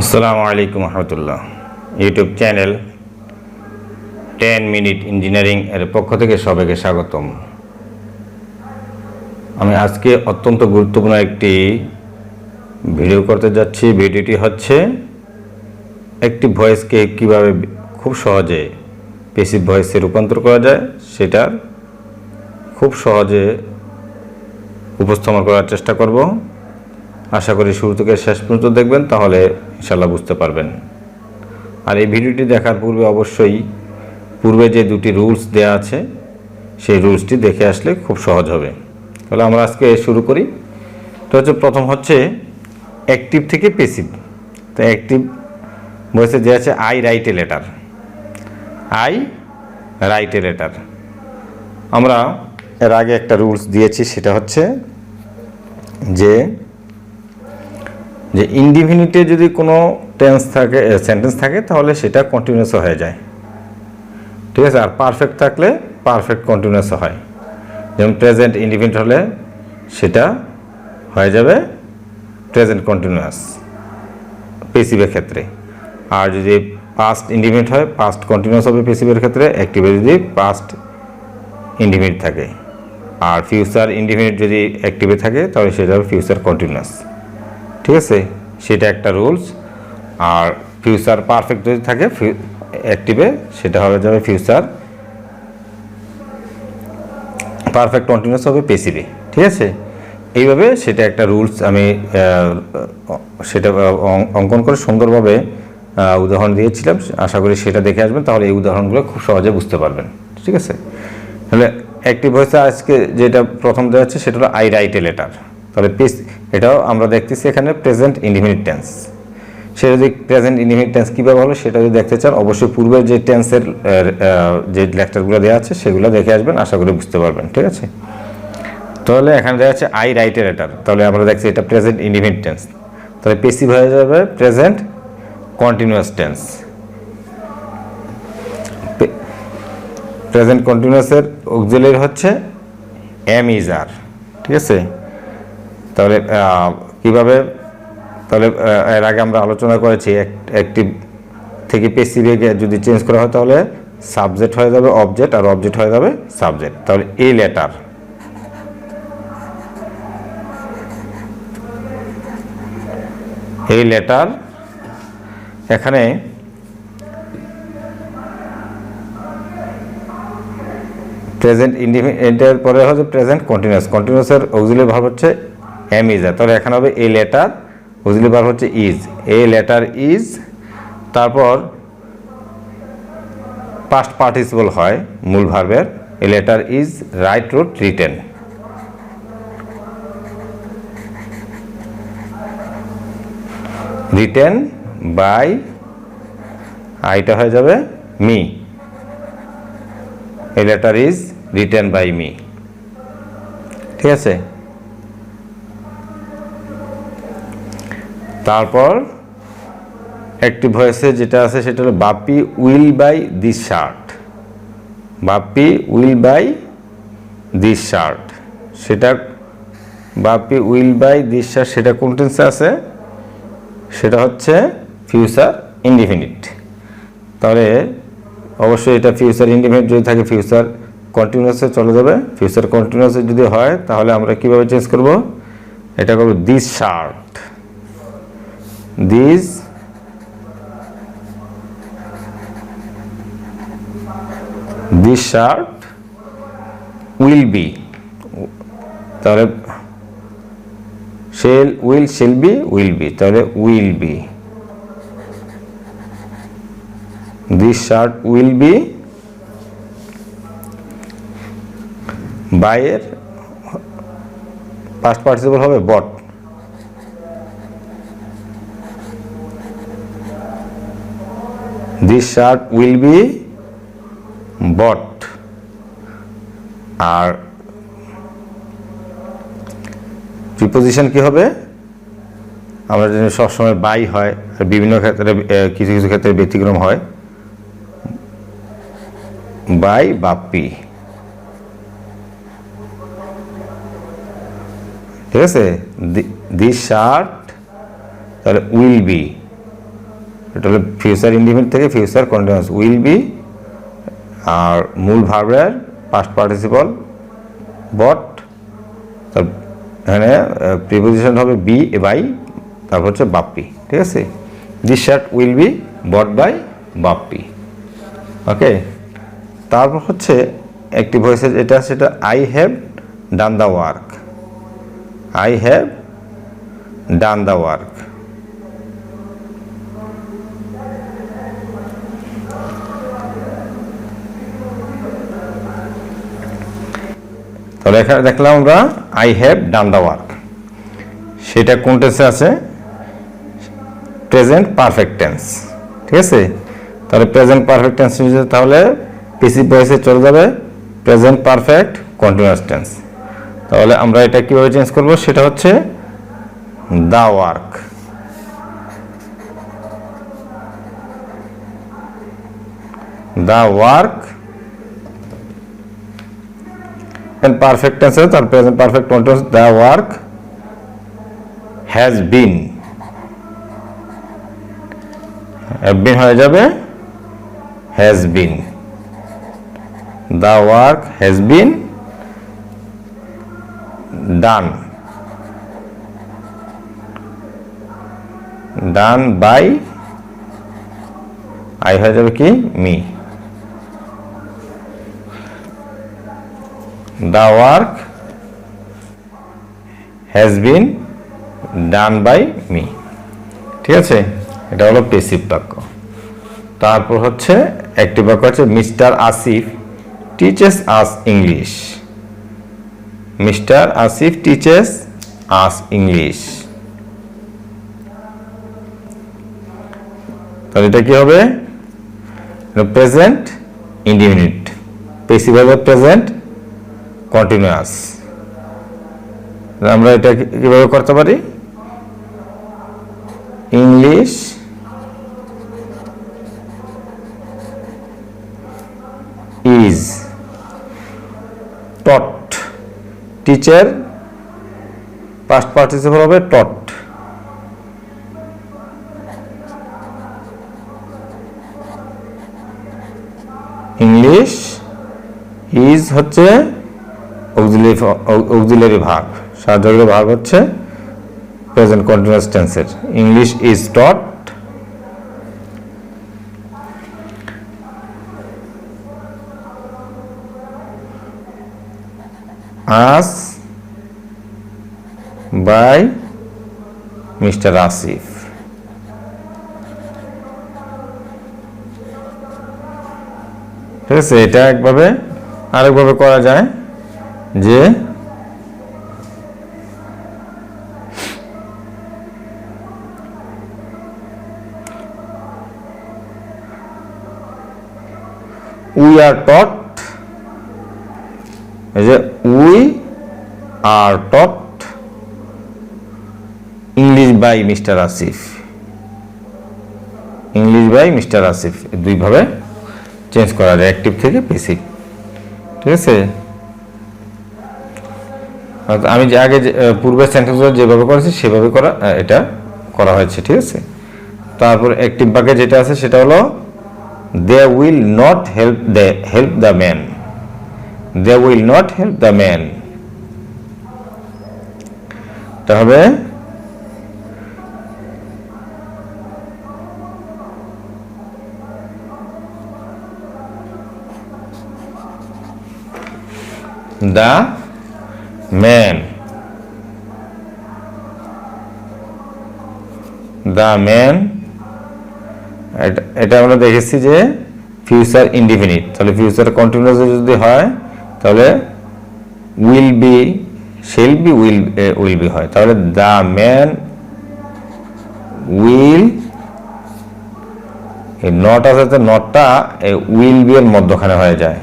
আসসালামু আলাইকুম রহমতুল্লাহ। YouTube channel ten minute engineering এর পক্ষ থেকে সবাইকে স্বাগতম। আমি আজকে অত্যন্ত গুরুত্বপূর্ণ একটি ভিডিও করতে যাচ্ছি। ভিডিওটি হচ্ছে একটি ভয়েসকে কীভাবে খুব সহজে পেসিভ ভয়েসে রূপান্তর করা যায়, সেটার খুব সহজে উপস্থাপন করার চেষ্টা করব। আশা করি শুরু থেকে শেষ পর্যন্ত দেখবেন, তাহলে ইনশাল্লাহ বুঝতে পারবেন। আর এই ভিডিওটি দেখার পূর্বে অবশ্যই পূর্বে যে দুটি রুলস দেয়া আছে, সেই রুলসটি দেখে আসলে খুব সহজ হবে। তাহলে আমরা আজকে শুরু করি। তো হচ্ছে প্রথম হচ্ছে অ্যাক্টিভ থেকে পেসিভ তো অ্যাক্টিভ বলছে যে আছে I write a letter. I write a letter. আমরা এর আগে একটা রুলস দিয়েছি, সেটা হচ্ছে যে যে ইনডিফিনিটে যদি কোনো টেন্স থাকে সেন্টেন্স থাকে, তাহলে সেটা কন্টিনিউয়াস হয়ে যায়। ঠিক আছে? আর পারফেক্ট থাকলে পারফেক্ট কন্টিনিউয়াস হয়। যেমন প্রেজেন্ট ইনডিফিনিট হলে সেটা হয়ে যাবে প্রেজেন্ট কন্টিনিউয়াস পেসিভের ক্ষেত্রে। আর যদি পাস্ট ইন্ডিফিনিট হয় পাস্ট কন্টিনিউয়াস হবে পেসিভের ক্ষেত্রে অ্যাক্টিভে যদি পাস্ট ইন্ডিফিনিট থাকে। আর ফিউচার ইন্ডিফিনিট যদি অ্যাক্টিভে থাকে, তাহলে সেটা হবে ফিউচার কন্টিনিউয়াস ঠিক আছে? সেটা একটা রুলস আর ফিউচার পারফেক্ট যদি থাকে অ্যাক্টিভে সেটা হবে যাবে ফিউচার পারফেক্ট কন্টিনিউয়াস হবে পেসিভে ঠিক আছে? এইভাবে সেটা একটা রুলস আমি সেটা অঙ্কন করে সুন্দরভাবে উদাহরণ দিয়েছিলাম। আশা করি সেটা দেখে আসবেন, তাহলে এই উদাহরণগুলো খুব সহজে বুঝতে পারবেন, ঠিক আছে? তাহলে অ্যাক্টিভ ভয়েসে আজকে যেটা প্রথম দেওয়া হচ্ছে, সেটা হলো আই রাইট এ লেটার তাহলে পিস, এটাও আমরা দেখতেছি এখানে প্রেজেন্ট ইনডিফিনিট টেন্স সে যদি প্রেজেন্ট ইনডিফিনিট টেন্স কীভাবে হলো সেটা যদি দেখতে চান, অবশ্যই পূর্বের যে টেন্সের যে লেকচারগুলো দেওয়া আছে, সেগুলো দেখে আসবেন, আশা করি বুঝতে পারবেন, ঠিক আছে? তাহলে এখানে দেখা যাচ্ছে আই রাইট এ লেটার তাহলে আমরা দেখছি এটা প্রেজেন্ট ইনডিফিনিট টেন্স তাহলে পেসিভ হয়ে যাবে প্রেজেন্ট কন্টিনিউয়াস টেন্স প্রেজেন্ট কন্টিনিউয়াসের অক্সিলারি হচ্ছে এম ইজ আর ঠিক আছে? তাহলে কীভাবে, তাহলে এর আগে আমরা আলোচনা করেছি অ্যাক্টিভ থেকে পেসিভে যদি চেঞ্জ করা হয়, তাহলে সাবজেক্ট হয়ে যাবে অবজেক্ট আর অবজেক্ট হয়ে যাবে সাবজেক্ট তাহলে এই লেটার এই লেটার এখানে প্রেজেন্ট ইন্ডিফিনিটের পরে হচ্ছে প্রেজেন্ট কন্টিনিউয়াস কন্টিনিউয়াসের অক্সিলারি ভার্ব হচ্ছে এম ইজ তাহলে এখানে হবে এই লেটার অক্সিলারি ভার্ব হচ্ছে ইজ এ লেটার ইজ তারপর পাস্ট পার্টিসিপল হয় মূল ভার্বের a letter is write root written written by আইটা হয়ে যাবে me a letter is written by me ঠিক আছে? তারপর অ্যাক্টিভ ভয়েসে যেটা আছে সেটা হলো Bapi will buy this shirt. Bapi will buy this shirt. সেটা Bapi will buy this shirt, সেটা কোন টেন্সে আছে? সেটা হচ্ছে ফিউচার ইনডিফিনিট তাহলে অবশ্যই এটা ফিউচার ইন্ডিপেন্ডেন্ট যদি থাকে ফিউচার কন্টিনিউসে চলে যাবে। ফিউচার কন্টিনিউসে যদি হয়, তাহলে আমরা কীভাবে চেঞ্জ করব? এটা করব this shirt. This this shirt will be তাহলে shall will shall be will be তাহলে will be this shirt will be বাইয়ের পাস্ট পার্টিসিপল হবে bought this shirt will be bought R preposition কি হবে? আমরা জানি সবসময় বাই হয়, আর বিভিন্ন ক্ষেত্রে কিছু কিছু ক্ষেত্রে ব্যতিক্রম হয়। বাই বাপ্পি ঠিক আছে? দিস শার্ট তাহলে উইল বি এটা হলো ফিউচার ইন্ডিপেন্ডেন্ট থেকে ফিউচার কন্টিনিউয়াস উইল বি আর মূল ভার্বের পাস্ট পার্টিসিপল বট এখানে প্রিপোজিশন হবে বি এ বাই তারপর হচ্ছে বাপ্পি, ঠিক আছে? This shirt will be bought by Bappi okay তারপর হচ্ছে একটি ভয়েসে যেটা সেটা I have done the work I have done the work তাহলে এখানে দেখলাম আমরা I have done the work সেটা কোন টেন্সে আছে? প্রেজেন্ট পারফেক্ট টেন্স ঠিক আছে? তাহলে প্রেজেন্ট পারফেক্ট টেন্স তাহলে পিসি ভয়েসে চলে যাবে প্রেজেন্ট পারফেক্ট কন্টিনিউয়াস টেন্স তাহলে আমরা এটা কীভাবে চেঞ্জ করব? সেটা হচ্ছে the work the work perfect tenses or present perfect continuous the work has been have been হয়ে যাবে has been the work has been done done by I হয়ে যাবে কি me the work has been done by me. ঠিক আছে? এটা হলো passive বাক্য। তারপর হচ্ছে একটি বাক্য হচ্ছে Mr Asif teaches us English Mr Asif teaches us English তাহলে এটা কি হবে? প্রেজেন্ট ইন্ডিমিনিট পেসিভ হবে প্রেজেন্ট কন্টিনিউয়াস আমরা এটা কীভাবে করতে পারি? English is taught teacher past participle হবে টট ইংলিশ ইজ হচ্ছে অক্সিলারি ভাগ। সাহায্যকারী ভাগ হচ্ছে প্রেজেন্ট কন্টিনিউয়াস টেন্সের English is taught us by Mr Asif ঠিক আছে, এটা একভাবে আরেকভাবে করা যায়। যে উই আর টট এই যে we are taught English by Mr Asif English by Mr Asif দুইভাবে চেঞ্জ করা যায় অ্যাক্টিভ থেকে পেসিভ ঠিক আছে? আমি যে আগে পূর্বের সেন্টেন্সগুলো যেভাবে করেছি, সেভাবে করা এটা করা হয়েছে, ঠিক আছে? তারপর অ্যাক্টিভ বাক্যে যেটা আছে, সেটা হলো they will not help they help the man they will not help the man হবে দ্য ম্যান দ্য ম্যান এটা আমরা দেখেছি যে ফিউচার ইনডিফিনিট তাহলে ফিউচার কন্টিনিউয়াস যদি হয়, তাহলে will be shall be will will be হয়। তাহলে দ্য ম্যান উইল এই নট আছে নটটা উইল বি এর মধ্যখানে হয়ে যায়।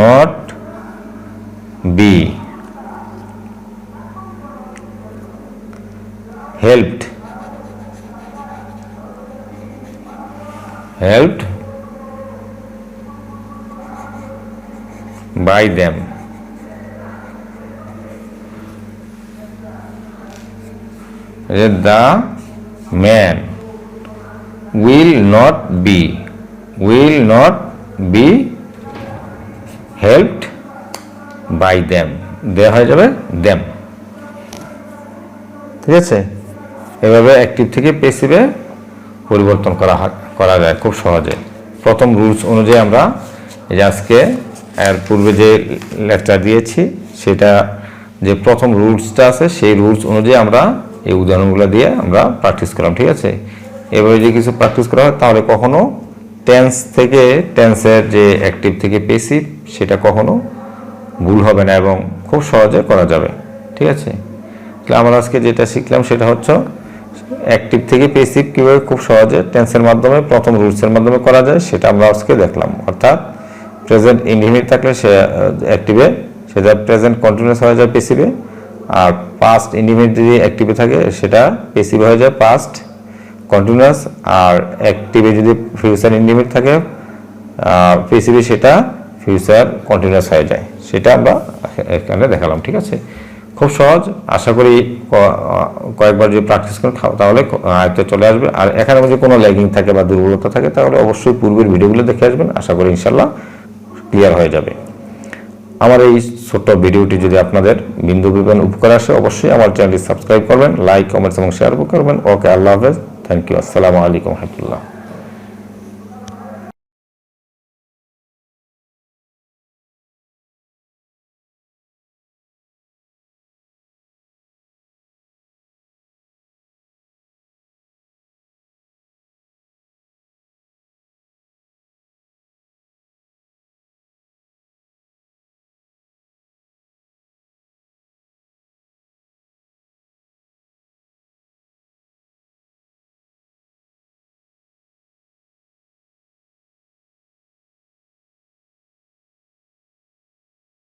Not be helped. Helped by them. The man? Will not be. Will not be helped. By them দেওয়া হয়ে যাবে দ্যাম ঠিক আছে? এভাবে অ্যাক্টিভ থেকে পেসিভে পরিবর্তন করা করা যায় খুব সহজে। প্রথম রুলস অনুযায়ী আমরা এই আজকে এর পূর্বে যে লেকচার দিয়েছি, সেটা যে প্রথম রুলসটা আছে, সেই রুলস অনুযায়ী আমরা এই উদাহরণগুলো দিয়ে আমরা প্র্যাকটিস করলাম, ঠিক আছে? এভাবে যদি কিছু প্র্যাকটিস করা হয়, তাহলে কখনো টেন্স থেকে টেন্সের যে অ্যাক্টিভ থেকে পেসিভ সেটা কখনো ভুল হবে না এবং খুব সহজে করা যাবে। ঠিক আছে? তাহলে আমরা আজকে যেটা শিখলাম সেটা হচ্ছে অ্যাক্টিভ থেকে পেসিভ কীভাবে খুব সহজে টেন্সের মাধ্যমে, প্রথম রুলসের মাধ্যমে করা যায় সেটা আমরা আজকে দেখলাম। অর্থাৎ প্রেজেন্ট ইনডিফিনিট থাকলে সে অ্যাক্টিভে সেটা প্রেজেন্ট কন্টিনিউস হয়ে যায় পেসিভে আর পাস্ট ইনডিফিনিট যদি অ্যাক্টিভে থাকে, সেটা পেসিভ হয়ে যায় পাস্ট কন্টিনিউয়াস আর অ্যাক্টিভে যদি ফিউচার ইনডিফিনিট থাকে পেসিভে সেটা ফিউচার কন্টিনিউয়াস হয়ে যায়। সেটা আমরা এখানে দেখালাম, ঠিক আছে? খুব সহজ, আশা করি কয়েকবার যদি প্র্যাকটিস করেন তাহলে আয়ত্তে চলে আসবে। আর এখানে যদি কোনো ল্যাগিং থাকে বা দুর্বলতা থাকে, তাহলে অবশ্যই পূর্বের ভিডিওগুলো দেখে আসবেন। আশা করি ইনশাল্লাহ ক্লিয়ার হয়ে যাবে। আমার এই ছোট্ট ভিডিওটি যদি আপনাদের বিন্দু বিমান উপকার আসে, অবশ্যই আমার চ্যানেলটি সাবস্ক্রাইব করবেন লাইক কমেন্টস এবং শেয়ার করবেন। ওকে, আল্লাহ হাফেজ। থ্যাংক ইউ আসসালামু আলাইকুম রহমতুল্লাহ।